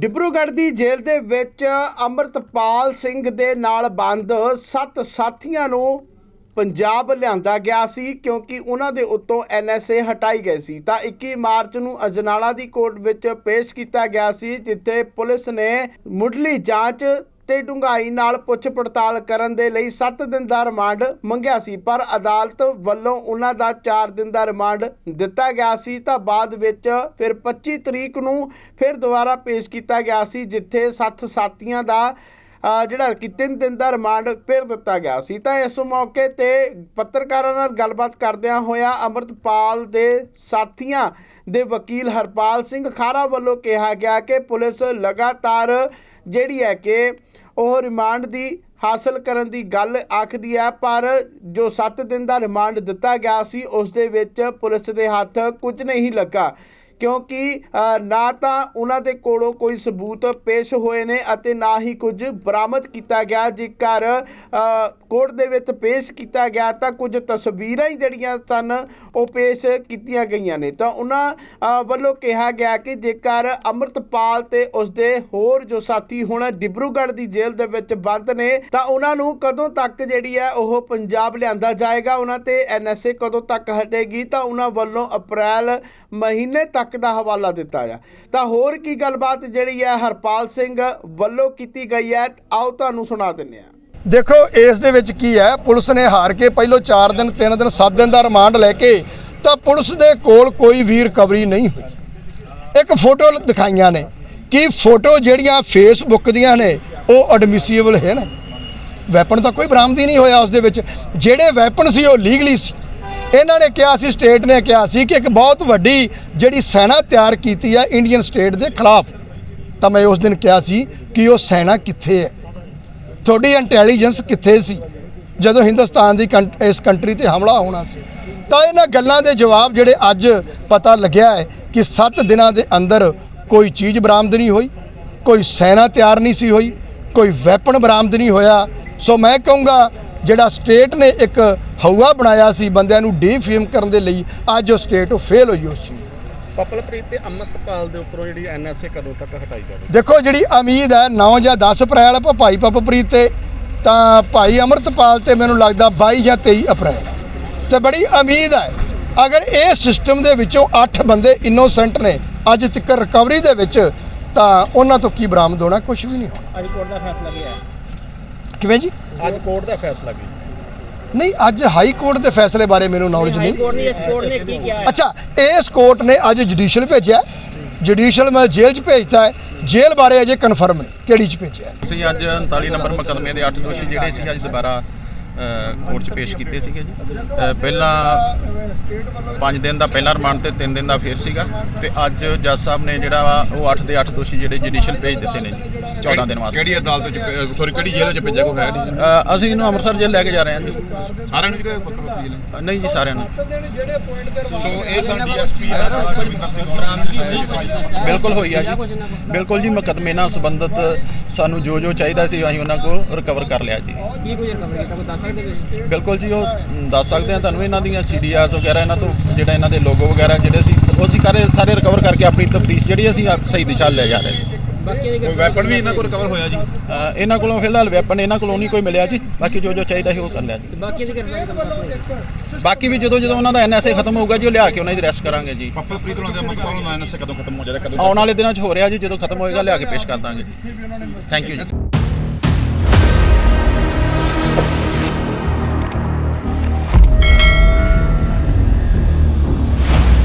ਡਿਬਰੂਗੜ੍ਹ ਦੀ ਜੇਲ੍ਹ ਦੇ ਵਿੱਚ ਅੰਮ੍ਰਿਤਪਾਲ ਸਿੰਘ ਦੇ ਨਾਲ ਬੰਦ ਸੱਤ ਸਾਥੀਆਂ ਨੂੰ ਪੰਜਾਬ ਲਿਆਂਦਾ ਗਿਆ ਸੀ ਕਿਉਂਕਿ ਉਹਨਾਂ ਦੇ ਉੱਤੋਂ ਐਨਐਸਏ ਹਟਾਈ ਗਈ ਸੀ। ਤਾਂ 21 ਮਾਰਚ ਨੂੰ ਅਜਨਾਲਾ ਦੀ ਕੋਰਟ ਵਿੱਚ ਪੇਸ਼ ਕੀਤਾ ਗਿਆ ਸੀ, ਜਿੱਥੇ ਪੁਲਿਸ ਨੇ ਮੁੱਢਲੀ ਜਾਂਚ ਤੇ ਡੂੰਘਾਈ ਨਾਲ ਪੁੱਛ ਪੜਤਾਲ ਕਰਨ ਦੇ ਲਈ 7 ਦਿਨ ਦਾ ਰਿਮਾਂਡ ਮੰਗਿਆ ਸੀ, ਪਰ ਅਦਾਲਤ ਵੱਲੋਂ ਉਹਨਾਂ ਦਾ 4 ਦਿਨ ਦਾ ਰਿਮਾਂਡ ਦਿੱਤਾ ਗਿਆ ਸੀ। ਤਾਂ ਬਾਅਦ ਵਿੱਚ ਫਿਰ 25 ਤਰੀਕ ਨੂੰ ਫਿਰ ਦੁਬਾਰਾ ਪੇਸ਼ ਕੀਤਾ ਗਿਆ ਸੀ, ਜਿੱਥੇ 7 ਸਾਥੀਆਂ ਦਾ ਜਿਹੜਾ ਕਿ ਤਿੰਨ ਦਿਨ ਦਾ ਰਿਮਾਂਡ ਫਿਰ ਦਿੱਤਾ ਗਿਆ ਸੀ। ਤਾਂ ਇਸ ਮੌਕੇ ਤੇ ਪੱਤਰਕਾਰਾਂ ਨਾਲ ਗੱਲਬਾਤ ਕਰਦਿਆਂ ਹੋਇਆ ਅੰਮ੍ਰਿਤਪਾਲ ਦੇ ਸਾਥੀਆਂ ਦੇ ਵਕੀਲ ਹਰਪਾਲ ਸਿੰਘ ਖਾਰਾ ਵੱਲੋਂ ਕਿਹਾ ਗਿਆ ਕਿ ਪੁਲਿਸ ਲਗਾਤਾਰ ਜਿਹੜੀ ਹੈ ਕਿ ਉਹ ਰਿਮਾਂਡ ਦੀ ਹਾਸਲ ਕਰਨ ਦੀ ਗੱਲ ਆਖਦੀ ਹੈ, ਪਰ ਜੋ 7 ਦਿਨ ਦਾ ਰਿਮਾਂਡ ਦਿੱਤਾ ਗਿਆ ਸੀ, ਉਸ ਦੇ ਵਿੱਚ ਪੁਲਿਸ ਦੇ ਹੱਥ ਕੁਝ ਨਹੀਂ ਲੱਗਾ। ਕਿਉਂਕਿ ਨਾ ਤਾਂ ਉਹਨਾਂ ਦੇ ਕੋਲੋਂ ਕੋਈ ਸਬੂਤ ਪੇਸ਼ ਹੋਏ ਨੇ ਅਤੇ ਨਾ ਹੀ ਕੁਝ ਬਰਾਮਦ ਕੀਤਾ ਗਿਆ। ਜੇਕਰ ਕੋਰਟ ਦੇ ਵਿੱਚ ਪੇਸ਼ ਕੀਤਾ ਗਿਆ ਤਾਂ ਕੁਝ ਤਸਵੀਰਾਂ ਹੀ ਜਿਹੜੀਆਂ ਸਨ ਉਹ ਪੇਸ਼ ਕੀਤੀਆਂ ਗਈਆਂ ਨੇ। ਤਾਂ ਉਹਨਾਂ ਵੱਲੋਂ ਕਿਹਾ ਗਿਆ ਕਿ ਜੇਕਰ ਅੰਮ੍ਰਿਤਪਾਲ ਤੇ ਉਸਦੇ ਹੋਰ ਜੋ ਸਾਥੀ ਹੁਣ ਡਿਬਰੂਗੜ੍ਹ ਦੀ ਜੇਲ੍ਹ ਦੇ ਵਿੱਚ ਬੰਦ ਨੇ, ਤਾਂ ਉਹਨਾਂ ਨੂੰ ਕਦੋਂ ਤੱਕ ਜਿਹੜੀ ਹੈ ਉਹ ਪੰਜਾਬ ਲਿਆਂਦਾ ਜਾਏਗਾ? ਉਹਨਾਂ ਤੇ ਐਨਐਸਏ ਕਦੋਂ ਤੱਕ ਹਟੇਗੀ? ਤਾਂ ਉਹਨਾਂ ਵੱਲੋਂ ਅਪ੍ਰੈਲ ਮਹੀਨੇ ਤੱਕ ਦਾ ਹਵਾਲਾ ਦਿੱਤਾ ਆ। ਤਾਂ ਹੋਰ ਕੀ ਗੱਲਬਾਤ ਜਿਹੜੀ ਹੈ ਹਰਪਾਲ ਸਿੰਘ ਵੱਲੋਂ ਕੀਤੀ ਗਈ ਹੈ ਆਓ ਤੁਹਾਨੂੰ ਸੁਣਾ ਦਿੰਦੇ ਹਾਂ ਦੇਖੋ, ਇਸ ਦੇ ਵਿੱਚ ਕੀ ਹੈ ਪੁਲਿਸ ਨੇ ਹਾਰ ਕੇ ਪਹਿਲੋਂ 4 ਦਿਨ 3 ਦਿਨ 7 ਦਿਨ ਦਾ ਰਿਮਾਂਡ ਲੈ ਕੇ ਤਾਂ ਪੁਲਿਸ ਦੇ ਕੋਲ ਕੋਈ ਵੀ ਰਿਕਵਰੀ ਨਹੀਂ ਹੋਈ। ਇੱਕ ਫੋਟੋ ਦਿਖਾਈਆਂ ਨੇ ਕਿ ਫੋਟੋ ਜਿਹੜੀਆਂ ਫੇਸਬੁੱਕ ਦੀਆਂ ਨੇ, ਉਹ ਐਡਮਿਸੀਬਲ ਹੈ ਨਾ। ਵੈਪਨ ਤਾਂ ਕੋਈ ਬਰਾਮਦੀ ਨਹੀਂ ਹੋਇਆ ਉਸ ਦੇ ਵਿੱਚ। ਜਿਹੜੇ ਵੈਪਨ ਸੀ, ਉਹ ਲੀਗਲੀ ਸੀ। ਇਹਨਾਂ ਨੇ ਕਿਹਾ ਸੀ, ਸਟੇਟ ਨੇ ਕਿਹਾ ਸੀ ਕਿ ਇੱਕ ਬਹੁਤ ਵੱਡੀ ਜਿਹੜੀ ਸੈਨਾ ਤਿਆਰ ਕੀਤੀ ਹੈ ਇੰਡੀਅਨ ਸਟੇਟ ਦੇ ਖਿਲਾਫ। ਤਾਂ ਮੈਂ ਉਸ ਦਿਨ ਕਿਹਾ ਸੀ ਕਿ ਉਹ ਸੈਨਾ ਕਿੱਥੇ ਹੈ? ਤੁਹਾਡੀ ਇੰਟੈਲੀਜੈਂਸ ਕਿੱਥੇ ਸੀ? ਜਦੋਂ ਹਿੰਦੁਸਤਾਨ ਦੀ ਕੰਟ- ਇਸ ਕੰਟਰੀ ਤੇ ਹਮਲਾ ਹੋਣਾ ਸੀ। ਤਾਂ ਇਹਨਾਂ ਗੱਲਾਂ ਦੇ ਜਵਾਬ ਜਿਹੜੇ ਅੱਜ ਪਤਾ ਲੱਗਿਆ ਹੈ ਕਿ 7 ਦਿਨਾਂ ਦੇ ਅੰਦਰ ਕੋਈ ਚੀਜ਼ ਬਰਾਮਦ ਨਹੀਂ ਹੋਈ, ਕੋਈ ਸੈਨਾ ਤਿਆਰ ਨਹੀਂ ਸੀ ਹੋਈ, ਕੋਈ ਵੈਪਨ ਬਰਾਮਦ ਨਹੀਂ ਹੋਇਆ। ਸੋ ਮੈਂ ਕਹੂੰਗਾ ਜਿਹੜਾ ਸਟੇਟ ਨੇ ਇੱਕ ਹਊਆ ਬਣਾਇਆ ਸੀ ਬੰਦਿਆਂ ਨੂੰ ਡੀਫੇਮ ਕਰਨ ਦੇ ਲਈ ਅੱਜ ਉਹ ਸਟੇਟ ਉਹ ਫੇਲ ਹੋਈ ਉਸ ਚੀਜ਼ ਪਪਲਪ੍ਰੀਤ ਤੇ ਅੰਮ੍ਰਿਤਪਾਲ ਦੇ ਉੱਪਰੋਂ ਜਿਹੜੀ ਐਨਐਸਏ ਕਦੋਂ ਤੱਕ ਹਟਾਈ ਜਾਵੇ? ਦੇਖੋ ਜਿਹੜੀ ਉਮੀਦ ਹੈ 9 ਜਾਂ 10 ਅਪ੍ਰੈਲ ਆਪਾਂ ਭਾਈ ਪਪਪ੍ਰੀਤ ਤੇ ਤਾਂ ਭਾਈ ਅਮਰਤਪਾਲ ਤੇ ਮੈਨੂੰ ਲੱਗਦਾ 22 ਜਾਂ 23 ਅਪ੍ਰੈਲ। ਤੇ ਬੜੀ ਉਮੀਦ ਹੈ ਅਗਰ ਇਹ ਸਿਸਟਮ ਦੇ ਵਿੱਚੋਂ 8 ਬੰਦੇ ਇਨੋਸੈਂਟ ਨੇ ਅੱਜ ਤੱਕ ਰਿਕਵਰੀ ਦੇ ਵਿੱਚ ਤਾਂ ਉਹਨਾਂ ਤੋਂ ਕੀ ਬਰਾਮਦ ਹੋਣਾ ਕੁਝ ਵੀ ਨਹੀਂ ਹੋਣਾ। ਅੱਜ ਕੋਰਟ ਦਾ ਫੈਸਲਾ ਕੀ ਹੈ ਕਿਵੇਂ ਜੀ? ਅੱਜ ਕੋਰਟ ਦਾ ਫੈਸਲਾ ਕੀ ਨਹੀਂ ਅੱਜ ਹਾਈ ਕੋਰਟ ਦੇ ਫੈਸਲੇ ਬਾਰੇ ਮੈਨੂੰ ਨੌਲੇਜ ਨਹੀਂ। ਕੋਰਟ ਨੇ ਇਸ ਕੋਰਟ ਨੇ ਕੀ ਕਿਹਾ ਹੈ? ਅੱਛਾ ਇਸ ਕੋਰਟ ਨੇ ਅੱਜ ਜੁਡੀਸ਼ੀਅਲ ਭੇਜਿਆ ਜੁਡੀਸ਼ੀਅਲ ਮੈਂ ਜੇਲ੍ਹ 'ਚ ਭੇਜਤਾ ਹੈ। ਜੇਲ੍ਹ ਬਾਰੇ ਅਜੇ ਕਨਫਰਮ ਨਹੀਂ ਕਿਹੜੀ 'ਚ ਭੇਜਿਆ। ਅਸੀਂ ਅੱਜ 39 ਨੰਬਰ ਮੁਕੱਦਮੇ ਦੇ 8 ਦੋਸ਼ੀ ਜਿਹੜੇ ਸੀ ਅੱਜ ਦੁਬਾਰਾ ਕੋਰਟ 'ਚ ਪੇਸ਼ ਕੀਤੇ ਸੀਗੇ ਜੀ। ਪਹਿਲਾਂ 5 ਦਿਨ ਦਾ ਪਹਿਲਾ ਰਿਮਾਂਡ ਤੇ 3 ਦਿਨ ਦਾ ਫੇਰ ਸੀਗਾ। ਤੇ ਅੱਜ ਜੱਜ ਸਾਹਿਬ ਨੇ ਜਿਹੜਾ ਵਾ ਉਹ 8 ਦੇ 8 ਦੋਸ਼ੀ ਜਿਹੜੇ ਜੁਡੀਸ਼ੀਅਲ ਭੇਜ ਦਿੱਤੇ ਨੇ ਜੀ। 14 ਦਿਨ ਵਾਸਤੇ। ਕਿਹੜੀ ਅਦਾਲਤ ਚ ਸੌਰੀ ਕਿਹੜੀ ਜੇਲ੍ਹ ਚ ਭੇਜਿਆ ਕੋਈ ਹੈ ਨਹੀਂ ਅ, ਅਸੀਂ ਇਹਨੂੰ ਅੰਮ੍ਰਿਤਸਰ ਜੇਲ੍ਹ ਲੈ ਕੇ ਜਾ ਰਹੇ ਹਾਂ ਜੀ। ਸਾਰਿਆਂ ਨੂੰ ਜਿਹੜਾ ਵੱਖ ਵੱਖ ਜੇਲ੍ਹ ਅ, ਨਹੀਂ ਜੀ ਸਾਰਿਆਂ ਨੂੰ। ਸੋ ਇਹ ਸਾਡੀ ਡੀਐਸਪੀ ਹੈ ਬਿਲਕੁਲ ਹੋਈ ਆ ਜੀ। ਬਿਲਕੁਲ ਜੀ ਮੁਕੱਦਮੇ ਨਾਲ ਸੰਬੰਧਿਤ ਸਾਨੂੰ ਜੋ ਜੋ ਚਾਹੀਦਾ ਸੀ ਅਸੀਂ ਉਹਨਾਂ ਕੋਲ ਰਿਕਵਰ ਕਰ ਲਿਆ ਜੀ। ਕੀ ਕੁਝ ਰਿਕਵਰ ਕੀਤਾ? ਕੋਈ ਦੱਸ ਸਕਦੇ ਤੁਸੀਂ? ਬਿਲਕੁਲ ਜੀ ਉਹ ਮ, ਦੱਸ ਸਕਦੇ ਆ ਤੁਹਾਨੂੰ ਇਹਨਾਂ ਦੀਆਂ ਸੀਡੀਆਰਸ ਵਗੈਰਾ ਇਹਨਾਂ ਤੋਂ ਜਿਹੜਾ ਇਹਨਾਂ ਦੇ ਲੋਗੋ ਵਗੈਰਾ ਜਿਹੜੇ ਸੀ ਉਹ ਅਸੀਂ ਸਾਰੇ ਸਾਰੇ ਰਿਕਵਰ ਕਰਕੇ ਆਪਣੀ ਤਫਤੀਸ਼ ਜਿਹੜੀ ਅਸੀਂ ਆਪ ਸਹੀ ਦਿਸ਼ਾ ਲੈ ਜਾ ਰਹੇ ਹਾਂ। ਕੋਈ ਵੈਪਨ ਵੀ ਇਹਨਾਂ ਕੋਲ ਰਿਕਵਰ ਹੋਇਆ ਜੀ। ਅ, ਇਹਨਾਂ ਕੋਲੋਂ ਫਿਲਹਾਲ ਵੈਪਨ ਇਹਨਾਂ ਕੋਲੋਂ ਨਹੀਂ ਕੋਈ ਮਿਲਿਆ ਜੀ। ਬਾਕੀ ਜੋ ਜੋ ਚਾਹੀਦਾ ਸੀ ਉਹ ਕਰ ਲਿਆ ਜੀ। ਬਾਕੀ ਦੀ ਕੰਮ ਕਰਦੇ ਬਾਕੀ ਵੀ ਜਦੋਂ ਜਦੋਂ ਉਹਨਾਂ ਦਾ ਐਨਐਸਏ ਖਤਮ ਹੋਊਗਾ ਜੀ ਉਹ ਲਿਆ ਕੇ ਉਹਨਾਂ ਦੀ ਅਰੈਸਟ ਕਰਾਂਗੇ ਜੀ। ਪੱਪਲ ਪ੍ਰੀਤ ਉਹਨਾਂ ਦੇ ਮਤਲਬ ਨਾਲ ਕਦੋਂ ਖਤਮ ਹੋ ਜਾਏਗਾ ਕਦੋਂ ਆਉਣ ਵਾਲੇ ਦਿਨਾਂ 'ਚ ਹੋ ਰਿਹਾ ਜੀ ਜਦੋਂ ਖਤਮ ਹੋਏਗਾ ਲਿਆ ਕੇ ਪੇਸ਼ ਕਰ ਦਾਂਗੇ ਜੀ। ਥੈਂਕ ਯੂ ਜੀ।